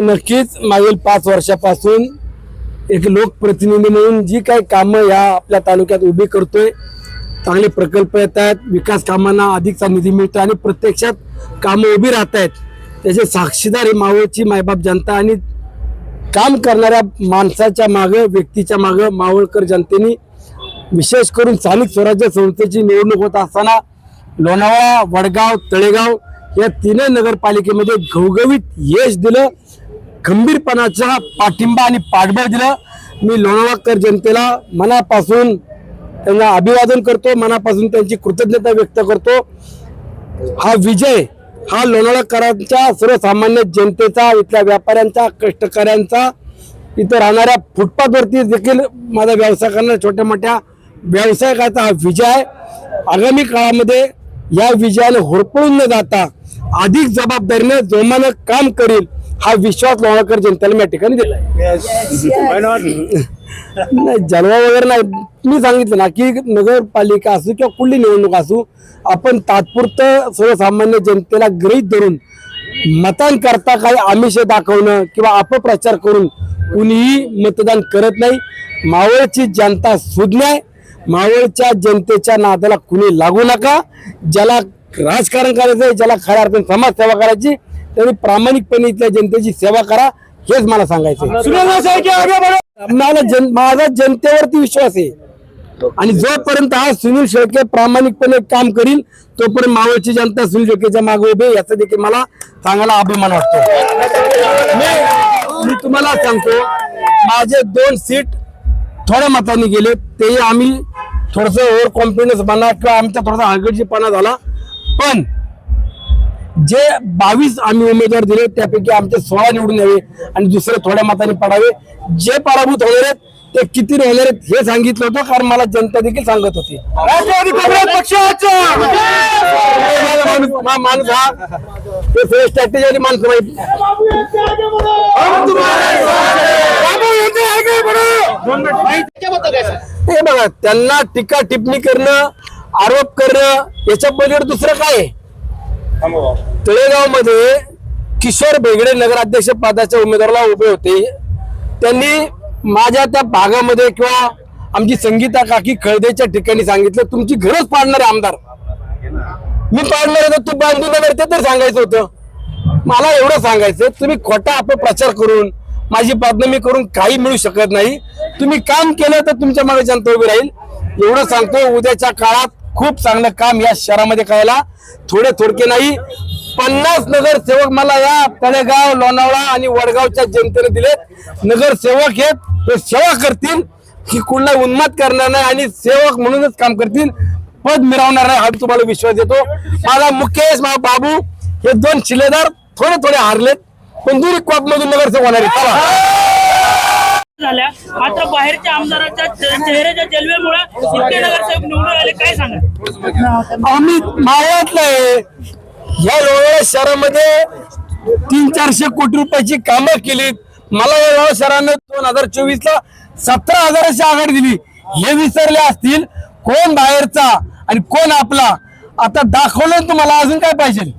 नक्कीच मागील पाच वर्षापासून एक लोकप्रतिनिधी म्हणून जी काही कामं या आपल्या तालुक्यात उभी करतोय चांगले प्रकल्प येत आहेत विकास कामांना अधिकचा निधी मिळतो आणि प्रत्यक्षात कामं उभी राहत आहेत. त्याचे साक्षीदार ही मावळची मायबाप जनता आणि काम करणाऱ्या माणसाच्या मागं व्यक्तीच्या मागं मावळकर जनतेने विशेष करून स्थानिक स्वराज्य संस्थेची निवडणूक होत असताना लोणावळा वडगाव तळेगाव या तीनही नगरपालिकेमध्ये घवघवीत यश दिलं. खंबीरपणाचा पाठिंबा आणि पाठबळ दिलं. मी लोणावळकर जनतेला मनापासून त्यांना अभिवादन करतो मनापासून त्यांची कृतज्ञता व्यक्त करतो. हा विजय हा लोणावळकरांच्या सर्वसामान्य जनतेचा इथल्या व्यापाऱ्यांचा कष्टकऱ्यांचा इथं राहणाऱ्या फुटपाथवरती देखील माझा व्यवसाय करणाऱ्या छोट्या मोठ्या व्यावसायिकाचा हा विजय आहे. आगामी काळामध्ये या विजयाने होरपळून न जाता अधिक जबाबदारीने जोमानं काम करील. हा विश्वास लोणावळकर जनतेला मी या ठिकाणी दिलाय. नाही जलवा वगैरे नाही. मी सांगितलं ना की नगरपालिका असू किंवा कुठली निवडणूक असू आपण तात्पुरतं सर्वसामान्य जनतेला गृहीत धरून मतांकरता काही आमिष दाखवणं किंवा अपप्रचार करून कुणीही मतदान करत नाही. मावळची जनता सुज्ञ आहे मावळच्या जनतेच्या नादाला कुणी लागू नका. ज्याला राजकारण करायचं आहे ज्याला खऱ्या अर्थाने समाजसेवा करायची त्यांनी प्रामाणिकपणे इथल्या जनतेची सेवा करा हेच मला सांगायचं आहे. मला जन माझा जनतेवरती विश्वास आहे. आणि जोपर्यंत हा सुनील शेळके प्रामाणिकपणे काम करील तोपर्यंत मावळची जनता सुनील शेळकेच्या मागे उभे याचा देखील मला सांगायला अभिमान वाटतो मी मी तुम्हाला सांगतो माझे दोन सीट थोड्या मतांनी गेले तेही आम्ही थोडस ओव्हर कॉन्फिडन्स म्हणा किंवा आमचा थोडासा हलगर्जीपणा झाला. पण जे बावीस आम्ही उमेदवार दिले त्यापैकी आमचे सोळा निवडून यावे आणि दुसरे थोड्या मताने पडावे. जे पराभूत होणार आहेत ते किती होणार आहेत हे सांगितलं होतं कारण मला जनता देखील सांगत होती. राष्ट्रवादी काँग्रेस पक्षाचा! माणूस हा माणूस हा. ते सगळे स्ट्रॅटेजी आणि माणसं माहिती. हे बघा त्यांना टीका टिप्पणी करणं आरोप करणं याच्या पलीकडे दुसरं काय आहे? तळेगावमध्ये किशोर बेगडे नगराध्यक्ष पदाच्या उमेदवाराला उभे होते. त्यांनी माझ्या त्या भागामध्ये किंवा आमची संगीता काकी खळदेच्या ठिकाणी सांगितलं तुमची घरच पाडणारे आमदार. मी पाडणार आहे तू बांधून नगर ते तर सांगायचं होतं. मला एवढं सांगायचं तुम्ही खोटा अपप्रचार करून माझी बदनामी करून काही मिळू शकत नाही. तुम्ही काम केलं तर तुमच्या मागे जनता उभी राहील. एवढं सांगतो उद्याच्या काळात खूप चांगलं काम या शहरामध्ये करायला. थोडे थोडके नाही पन्नास नगरसेवक मला या तळेगाव लोणावळा आणि वडगावच्या जनतेने दिले नगरसेवक हे ते सेवा करतील की कुठला उन्माद करणार नाही आणि सेवक म्हणूनच काम करतील. पद मिळवणार नाही हा तुम्हाला विश्वास देतो. माझा मुकेश माझा बाबू हे दोन शिलेदार थोडे थोडे हारलेत. पण दुरी कॉप मधून नगरसेवक होणार आहे झाल्या. मात्र बाहेरच्या आमदाराच्या चेहऱ्याच्या जलवेमुळे इतके नगरसेवक निवडून आले. आम्ही मावळातलं आहे. या लोणावळा शहरामध्ये तीन चारशे कोटी रुपयाची कामं केलीत मला या लोणावळा शहरानं दोन हजार चोवीस ला सतरा हजाराची आघाडी दिली. हे विसरले असतील कोण बाहेरचा आणि कोण आपला? आता दाखवलं तुम्हाला अजून काय पाहिजे?